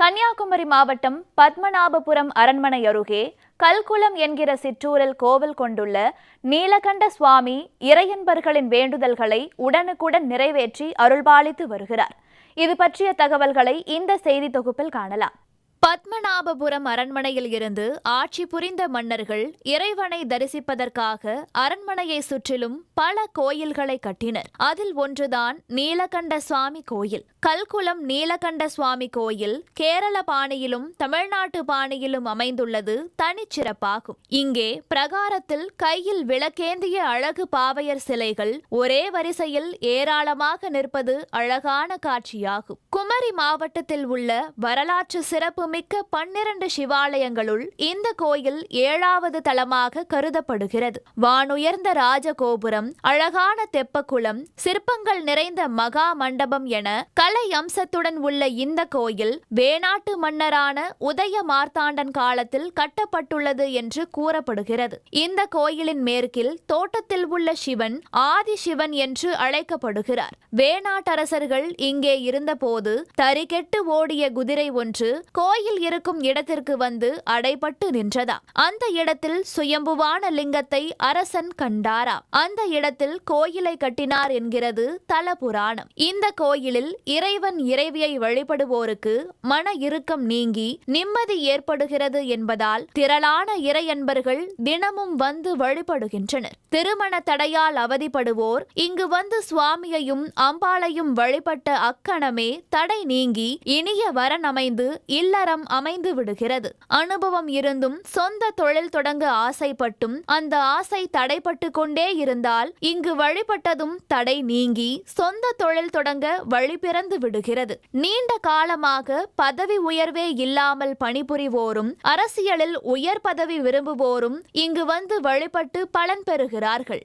கன்னியாகுமரி மாவட்டம் பத்மநாபபுரம் அரண்மனை அருகே கல்குளம் என்கிற சிற்றூரில் கோவில் கொண்டுள்ள நீலகண்ட சுவாமி இறையன்பர்களின் வேண்டுதல்களை உடனுக்குடன் நிறைவேற்றி அருள்பாலித்து வருகிறார். இது பற்றிய தகவல்களை இந்த செய்தி தொகுப்பில் காணலாம். பத்மநாபபுரம் அரண்மனையில் இருந்து ஆட்சி புரிந்த மன்னர்கள் இறைவனை தரிசிப்பதற்காக அரண்மனையை சுற்றிலும் பல கோயில்களை கட்டினர். அதில் ஒன்றுதான் நீலகண்ட சுவாமி கோயில். கல்குளம் நீலகண்ட சுவாமி கோயில் கேரள பாணியிலும் தமிழ்நாட்டு பாணியிலும் அமைந்துள்ளது தனிச்சிறப்பாகும். இங்கே பிரகாரத்தில் கையில் விளக்கேந்திய அழகு பாவையர் சிலைகள் ஒரே வரிசையில் ஏராளமாக நிற்பது அழகான காட்சியாகும். குமரி மாவட்டத்தில் உள்ள வரலாற்று சிறப்பு சிறப்புமிக்க பன்னிரண்டு சிவாலயங்களுள் இந்த கோயில் ஏழாவது தலமாக கருதப்படுகிறது. வானுயர்ந்த ராஜகோபுரம் அழகான தெப்பக்குளம் சிற்பங்கள் நிறைந்த மகா மண்டபம் என கலை அம்சத்துடன் உள்ள இந்த கோயில் வேணாட்டு மன்னரான உதய மார்த்தாண்டன் காலத்தில் கட்டப்பட்டுள்ளது என்று கூறப்படுகிறது. இந்த கோயிலின் மேற்கில் தோட்டத்தில் உள்ள சிவன் ஆதி சிவன் என்று அழைக்கப்படுகிறார். வேணாட்டரசர்கள் இங்கே இருந்தபோது தறிகெட்டு ஓடிய குதிரை ஒன்று கோயில் இருக்கும் இடத்திற்கு வந்து அடைபட்டு நின்றதா? அந்த இடத்தில் சுயம்புவான லிங்கத்தை அரசன் கண்டாரா? அந்த இடத்தில் கோயிலை கட்டினார் என்கிறது தல புராணம் இந்த கோயிலில் இறைவன் இறைவியை வழிபடுவோருக்கு மன இறுக்கம் நீங்கி நிம்மதி ஏற்படுகிறது என்பதால் திரளான இறையன்பர்கள் தினமும் வந்து வழிபடுகின்றனர். திருமண தடையால் அவதிப்படுவோர் இங்கு வந்து சுவாமியையும் அம்பாளையும் வழிபட்ட அக்கணமே தடை நீங்கி இனிய வரன் அமைந்து இல்லறம் அமைந்து விடுகிறது. அனுபவம் இருந்தும் சொந்த தொழில் தொடங்க ஆசைப்பட்டும் அந்த ஆசை தடைப்பட்டு கொண்டே இருந்தால் இங்கு வழிபட்டதும் தடை நீங்கி சொந்த தொழில் தொடங்க வழி பிறந்து விடுகிறது. நீண்ட காலமாக பதவி உயர்வே இல்லாமல் பணிபுரிவோரும் அரசியலில் உயர் பதவி விரும்புவோரும் இங்கு வந்து வழிபட்டு பலன் பெறுகிறார்கள்.